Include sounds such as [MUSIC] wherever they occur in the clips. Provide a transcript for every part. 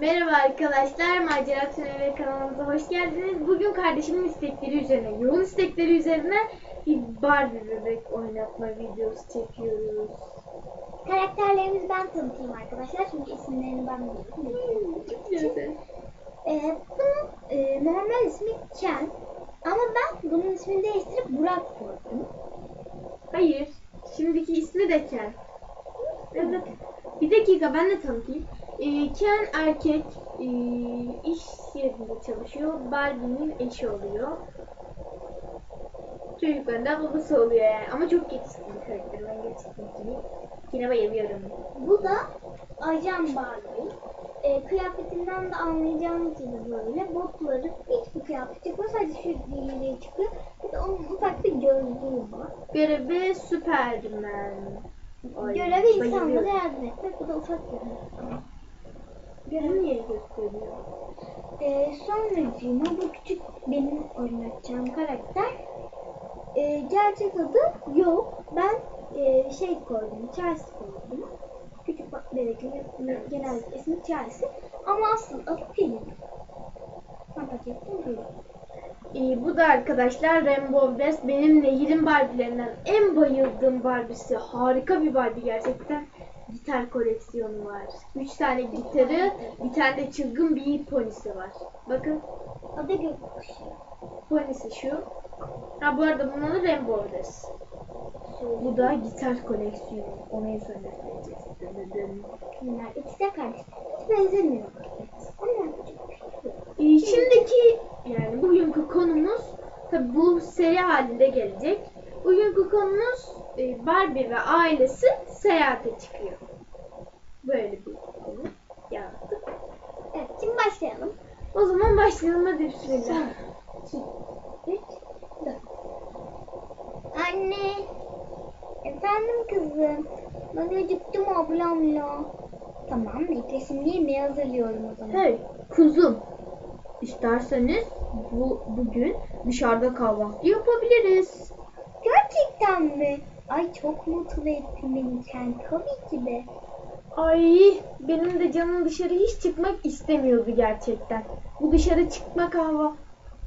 Merhaba arkadaşlar, Macera Tüneli kanalımıza hoş geldiniz. Bugün kardeşimin istekleri üzerine, yoğun istekleri üzerine bir Barbie bebek oynatma videosu çekiyoruz. Karakterlerimizi ben tanıtayım arkadaşlar çünkü isimlerini ben biliyorum. Güzel. Ee, bunun e, normal ismi Ken ama ben bunun ismini değiştirip Burak koydum. Hayır, şimdiki ismi de Ken. Evet. Bir dakika ben de tanıtayım. Ee, Ken erkek, ee, iş yerinde çalışıyor. Barbie'nin eşi oluyor. Çocukların da babası oluyor yani. Ama çok yetişkin bir karakter. Ben yetişkin gibi. Yine bayılıyorum. Bu da Ajan Barbie. Ee, kıyafetinden de anlayacağınız gibi böyle botları hiçbir kıyafet çıkmıyor sadece şu deliği çıkıyor. Bir de onun ufak bir gözlüğü var. Görevi Superman. Görevi insanlara yardım etmek. Bu da ufak bir Görevi niye gösteriyor? Ee, sonracığıma bu küçük benim oynatacağım karakter. Ee, gerçek adı yok. Ben e, şey koydum, Chelsea koydum. Küçük bak- bebeklerin genel ismi Chelsea. Ama asıl adı Pelin. Pakettim Pelin. Ee, bu da arkadaşlar Rainbow Dash benim Nehir'in Barbie'lerinden en bayıldığım Barbie'si. Harika bir Barbie gerçekten. Gitar koleksiyonu var. Üç tane gitarı, bir tane de çılgın bir ponisi var. Bakın Adı Gökkuşağı. ponisi şu. Ha bu arada bunun adı Rainbow Dash. Bu da gitar koleksiyonu. Onu en son göstereceğiz. Bunlar ikisi de kardeş. Hiç benzemiyor. Onlar küçük. Ee, şimdiki yani bugünkü konumuz tabi bu seri halinde gelecek. Bugünkü konumuz e, Barbie ve ailesi seyahate çıkıyor. Böyle bir konu yaptık. Evet, şimdi başlayalım. O zaman başlayalım hadi bismillah. 2, 3, 4. Anne. Efendim kızım. Ben acıktım ablamla. Tamam yemeği hazırlıyorum o zaman. Hey kuzum isterseniz bu bugün dışarıda kahvaltı yapabiliriz. Gerçekten mi? Ay çok mutlu ettin beni Ken. Tabii ki de. Ay benim de canım dışarı hiç çıkmak istemiyordu gerçekten. Bu dışarı çıkma kahva.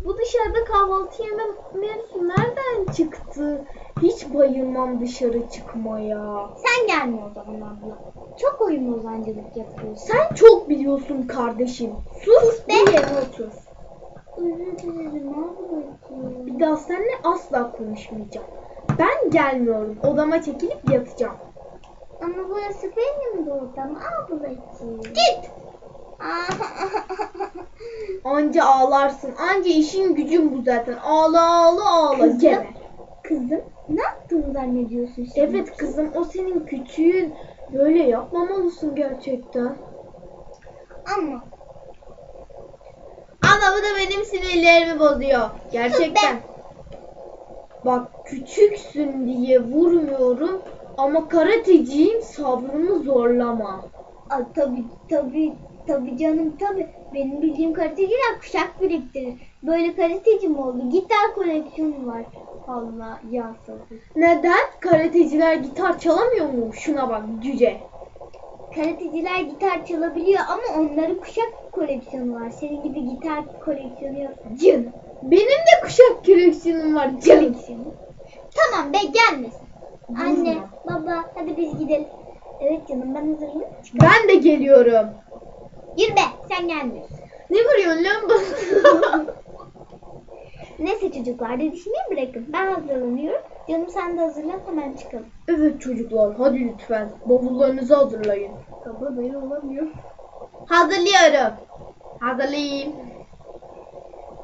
Bu dışarıda kahvaltı yeme mevzusu nereden çıktı? Hiç bayılmam dışarı çıkmaya. Sen gelme o zaman abla. Çok oyun ozancılık yapıyorsun. Sen çok biliyorsun kardeşim. Sus be. bir yere otur. Özür dilerim ablacığım. Bir daha seninle asla konuşmayacağım. Ben gelmiyorum. Odama çekilip yatacağım. Ama burası benim de odam ablacığım. Git. [LAUGHS] Anca ağlarsın. Anca işin gücün bu zaten. Ağla ağla ağla. Kızım. Gene. Kızım ne yaptığını zannediyorsun şimdi? Evet kızım o senin küçüğün. Böyle yapmamalısın gerçekten. Ama Ama bu da benim sinirlerimi bozuyor. Gerçekten. Bak küçüksün diye vurmuyorum ama karateciyim sabrımı zorlama. Ay, tabii tabii tabii canım tabii. Benim bildiğim karateciler kuşak biriktirir. Böyle karateci mi oldu? Gitar koleksiyonu var. Allah ya sabır. Neden? Karateciler gitar çalamıyor mu? Şuna bak cüce. Karateciler gitar çalabiliyor ama onların kuşak koleksiyonu var. Senin gibi gitar koleksiyonu yok. Cın. Benim de kuşak koleksiyonum var cın. Tamam be gelmesin. Anne, baba hadi biz gidelim. Evet canım ben hazırım. Ben de geliyorum. Yürü be sen gelmiyorsun. Ne vuruyorsun lan bana? [LAUGHS] Neyse çocuklar dedişmeyi bırakın. Ben hazırlanıyorum. Canım sen de hazırlan hemen çıkalım. evet çocuklar hadi lütfen bavullarınızı hazırlayın. Baba böyle olamıyor. Hazırlıyorum. Hazırlayayım.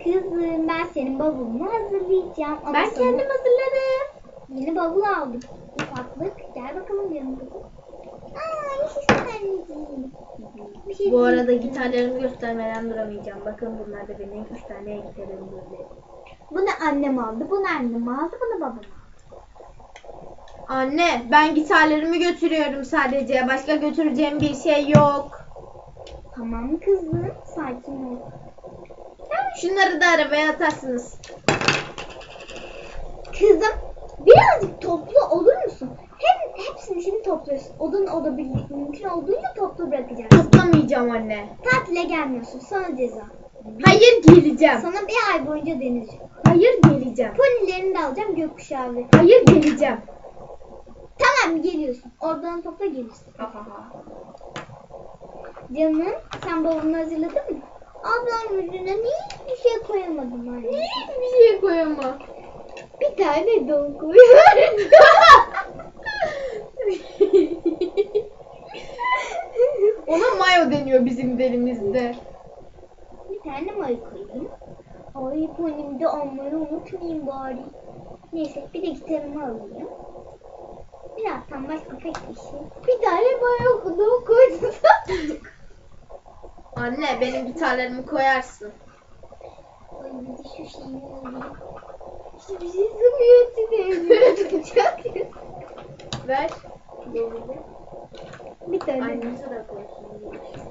Kızım ben senin bavulunu hazırlayacağım. Ama Ben sana kendim hazırladım. Yeni bavul aldım. Ufaklık. Gel bakalım yanıma. Aa yaşasın anneciğim. Bir şey Bu arada gitarlarımı göstermeden duramayacağım. Bakın bunlar da benim üç tane gitarım böyle. Bunu annem aldı. Bunu annem aldı. Bunu babam aldı. Anne ben gitarlarımı götürüyorum sadece. Başka götüreceğim bir şey yok. Tamam kızım. Sakin ol. Şunları da arabaya atarsınız. Kızım Birazcık toplu olur musun? Hem hepsini şimdi topluyorsun. Odun oda birlik mümkün olduğunca toplu bırakacaksın. Toplamayacağım anne. Tatile gelmiyorsun. Sana ceza. Hayır geleceğim. Sana bir ay boyunca yok. Hayır geleceğim. Ponilerini de alacağım gökkuşağı ve. Hayır geleceğim. Tamam geliyorsun. Oradan topla gelirsin. Canım sen bavulunu hazırladın mı? Ablam yüzüne niye hiçbir şey koyamadın anne? Niye hiçbir şey koyamam? Bir tane don koyuyor. [LAUGHS] Ona mayo deniyor bizim derimizde. Bir tane may koyayım. Ay ponim de almayı unutmayayım bari. Neyse bir de gitarımı alayım. Birazdan başka pek bir şey. Bir tane mayo don koydum. [LAUGHS] Anne benim gitarlarımı koyarsın. Ay bir de şu şeyi alayım. İşte bir şey sıkıyor size. Çok Ver. Bir tane. Annesi de koysun.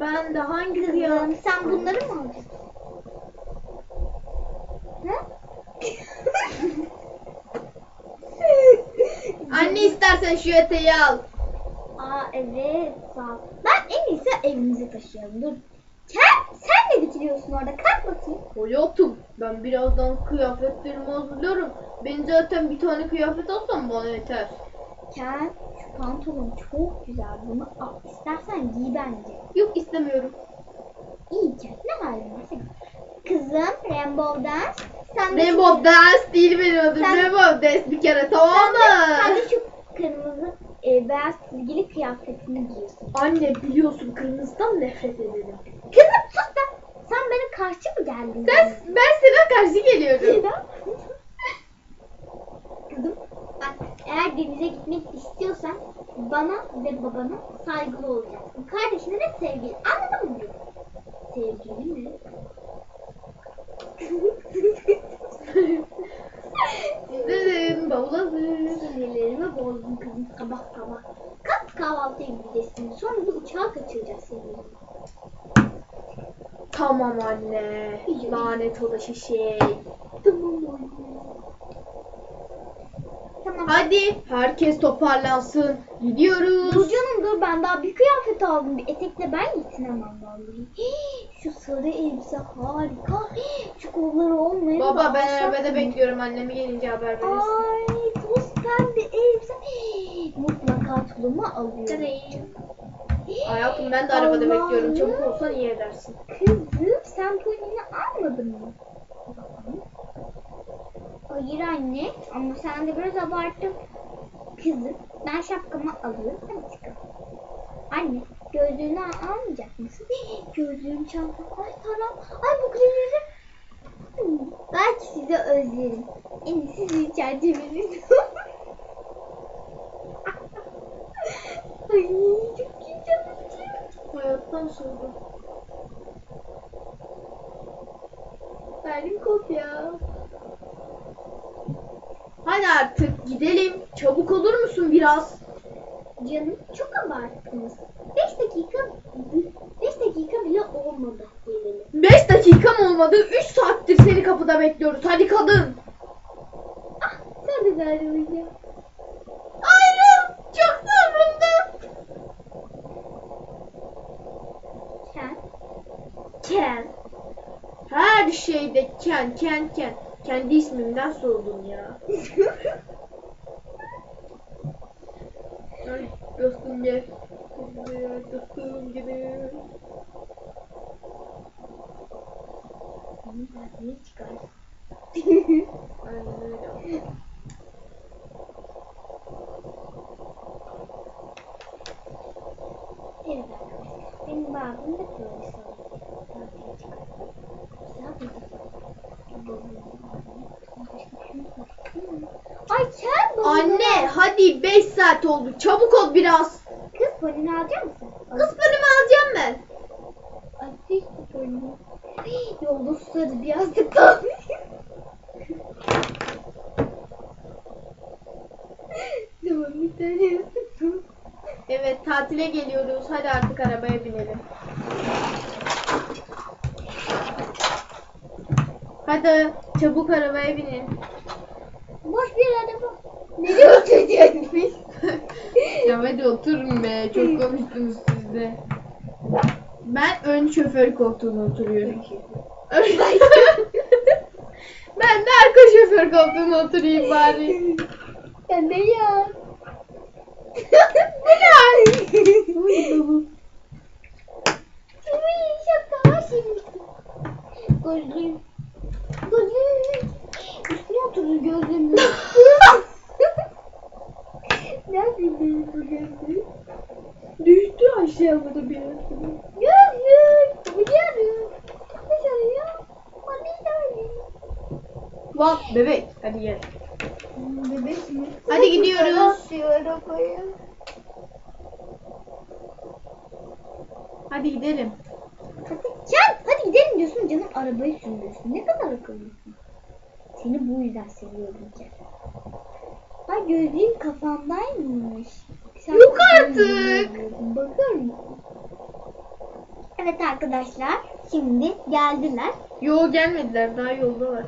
Ben de hangi kıyafet... sen bunları mı alacaksın? [LAUGHS] Anne istersen şu eteği al. Aa evet sağ ol. Ben en iyisi evimize taşıyalım. Dur. Sen, sen de bitiriyorsun orada. Kalk bakayım. Hayatım ben birazdan kıyafetlerimi hazırlıyorum. Ben zaten bir tane kıyafet alsam bana yeter. Ken pantolon çok güzel. Bunu al. İstersen giy bence. Yok istemiyorum. İyi Ken. Ne halin varsa giy. Kızım Rainbow Dance. Sen de Rainbow Dance değil benim adım. Sen- Rainbow Dance bir kere tamam Sen de, sen mı? de şu kırmızı e, beyaz çizgili kıyafetini giyiyorsun. Anne biliyorsun kırmızıdan nefret ederim. Kızım sus be. Sen bana karşı mı geldin? Sen, ben sana karşı geliyorum. Neden? Eğer denize gitmek istiyorsan bana ve babana saygılı olacaksın. Kardeşine de sevgili. Anladın mı? Sevgili mi? Dedim bavul hazır. Sinirlerimi bozdun kızım sabah sabah. Kalk kahvaltıya gideceksin. Sonra da uçağa kaçıracağız seni. Tamam anne. Lanet olası şey. Tamam anne. Tamam. Hadi herkes toparlansın. Gidiyoruz. Dur canım dur ben daha bir kıyafet aldım. Bir etekle ben yetinemem vallahi. Hii, Şu sarı elbise harika. Hii, Şu kolları olmayan Baba ben arabada bekliyorum. Annemi gelince haber verirsin. Ay toz pembe elbise. Hii, Mutlaka tulumu alıyorum. Hayatım ben de arabada bekliyorum. Çabuk olsan iyi edersin. Kızım sen ponini almadın mı? Hayır anne ama sen de biraz abarttın. Kızım ben şapkamı alıyorum hadi çıkalım. Anne gözlüğünü al- almayacak mısın? Gözlüğüm çanta. Ay tamam. Ay bu kremleri. Hmm, Belki sizi özlerim. En iyisi sizi çerçevelerim. [LAUGHS] Ay çok iyi canım. Hayattan soğudum. Verdim kopya. Hadi artık gidelim. Çabuk olur musun biraz? Canım çok abarttınız. 5 dakika 5 dakika bile olmadı gelelim. 5 dakikam olmadı. 3 saattir seni kapıda bekliyoruz. Hadi kadın. Ah sen de galiba. Ayrıl. Çok sarıldım. Sen Ken. Her şeyde Ken, Ken, Ken. Kendi ismimden soğudum ya. [LAUGHS] Ay dostum gel. Dostum gel. benim kalbimi çıkar. Aynen öyle. Evet arkadaşlar. Benim babam da böyle söyledi. Kalbimi çıkar. Güzel bir Ay sen baba. Anne hadi 5 saat oldu. Çabuk ol biraz. Kız polini alacak mısın? Kız bölümü alacağım ben. Ay hiç polini. Yolda susadı biraz da kalmış. [LAUGHS] tamam bir tane Evet tatile geliyoruz. Hadi artık arabaya binelim. Hadi çabuk arabaya binin. Boş bir araba. Nereye oturacakmış? Oturun be. Çok konuştunuz siz de. Ben ön şoför koltuğuna oturuyorum. [LAUGHS] ben de arka şoför koltuğuna oturayım bari. Ben de ya. Bu ne? [LAUGHS] Uy, şaka var şimdi. Gözlüğüm. Gözlüğüm. Üstüne oturdu gözlüğüm. Gözlüğüm? Düştü aşağıda bir yerde. Gözlük. Biliyorum. Dışarıya. Hadi Bak bebek. Hadi gel. Bebek mi? Hadi gidiyoruz. Hadi gidelim. Hadi, Can hadi gidelim diyorsun canım arabayı sürüyorsun. Ne kadar akıllısın. Seni bu yüzden seviyorum Can. Ay gözlüğün kafandaymış. Yok artık. Bakar mısın? Evet arkadaşlar şimdi geldiler. Yo gelmediler daha yoldalar.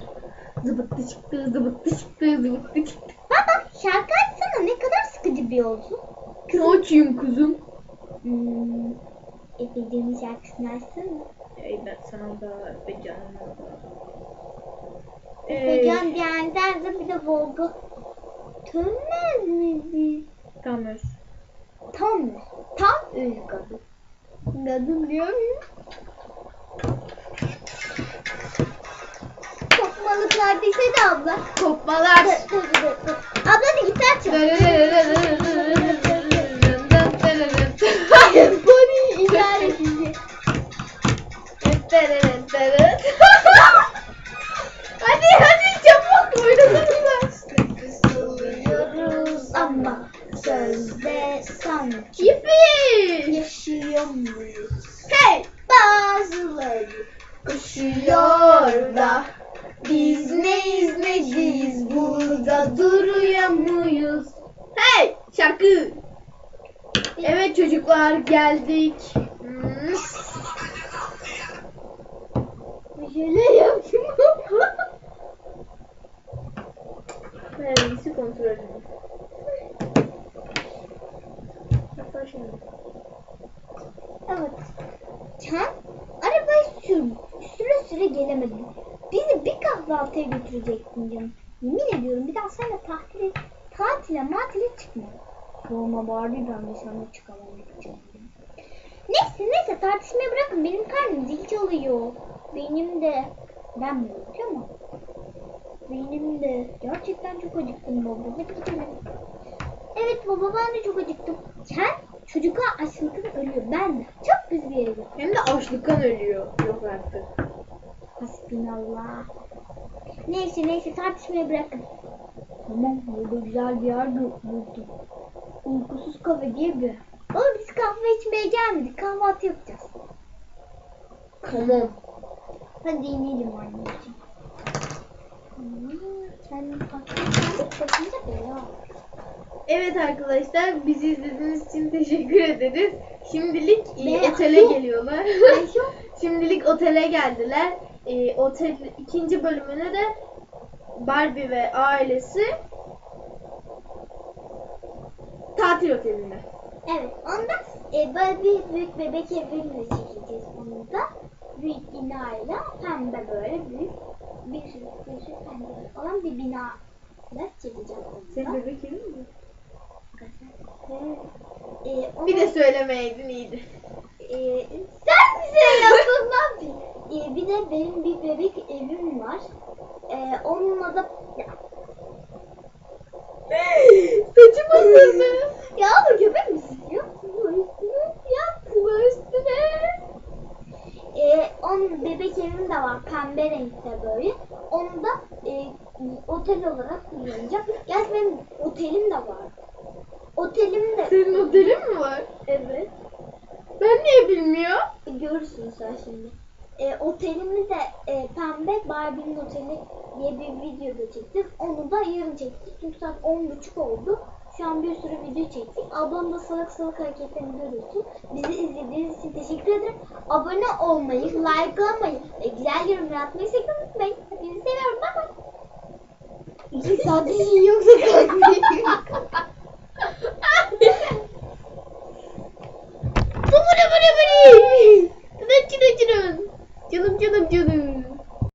Zıbıttı çıktı, zıbıttı çıktı, zıbıttı çıktı. Baba şarkı açsana ne kadar sıkıcı bir yolcu. Ne açayım kuzum? Hmm, Efe'nin şarkısını açsana. Ey ben sana da Efecan'ın da. Efecan diğerden de bir de Volga. Tönmez miydi? Tamam. Tam? Tam öz kadın. Kadın diyor muyum? Kopmalıklar desene abla. Kopmalar. Abla da gitar çal. Geldik. Hmm. şeyler yaptım. İyisi kontrol edeyim. Hatta evet. Sen arabayı sür, süre süre gelemedin. Bizi bir kahvaltıya götürecektin canım. Yemin ediyorum bir daha seninle tatile, tatile matile çıkma. Sorma bari ben de seninle çıkamam. canım. Neyse neyse tartışmayı bırakın benim karnım zil çalıyor. Benim de. Ben mi unutuyor mu? Benim de. Gerçekten çok acıktım baba. Hadi gidelim. Evet baba ben de çok acıktım. Sen çocuklar açlıktan ölüyor. Ben de. Çok güzel bir yere gittim. Hem de açlıktan ölüyor. Yok artık. Hasbinallah. Neyse neyse tartışmayı bırakın. Tamam burada güzel bir yer bu- buldum. Uykusuz kafe diye bir kahve içmeye gelmedik. Kahvaltı yapacağız. Tamam. Hadi inelim anneciğim. Hmm, aklın başında bela. Evet arkadaşlar bizi izlediğiniz için teşekkür ederiz. Şimdilik e, otele geliyorlar. [LAUGHS] Şimdilik otele geldiler. E, otel ikinci bölümüne de Barbie ve ailesi tatil otelinde. Evet, onda e, böyle bir büyük bebek eviyle çekeceğiz onu da. Büyük binayla pembe böyle büyük bir sürü bir sürü pencere olan bir bina da çekeceğim onu da. Senin bebek evin mi? Evet. E, ona- Bir de söylemeydin iyiydi. e, sen bize yaptın lan bir. E, bir de benim bir bebek evim var. E, onunla da ya, Saçım asıldı. ya bu köpek misin? Yapma üstüne. Yapma üstüne. Ee, onun bebek evim de var pembe renkte böyle. Onu da e, otel olarak kullanacağım. Gerçi benim otelim de var. Otelim de Senin otelin mi var? evet. Ben niye bilmiyorum? E, Görürsün sen şimdi. E, otelimi de e, pembe Barbie'nin oteli diye bir video da çektim. Onu da yarın çektik. Çünkü saat 10.30 oldu. Şu an bir sürü video çektik. Ablam da salak salak hareketlerini görüyorsun. Bizi izlediğiniz için teşekkür ederim. Abone olmayı, like olmayı ve güzel yorumlar atmayı sakın unutmayın. Hepinizi seviyorum. Bye bye. İki saat işin yoksa. Bu ne bu ne bu ne? Tırın tırın tırın. Canım canım canım.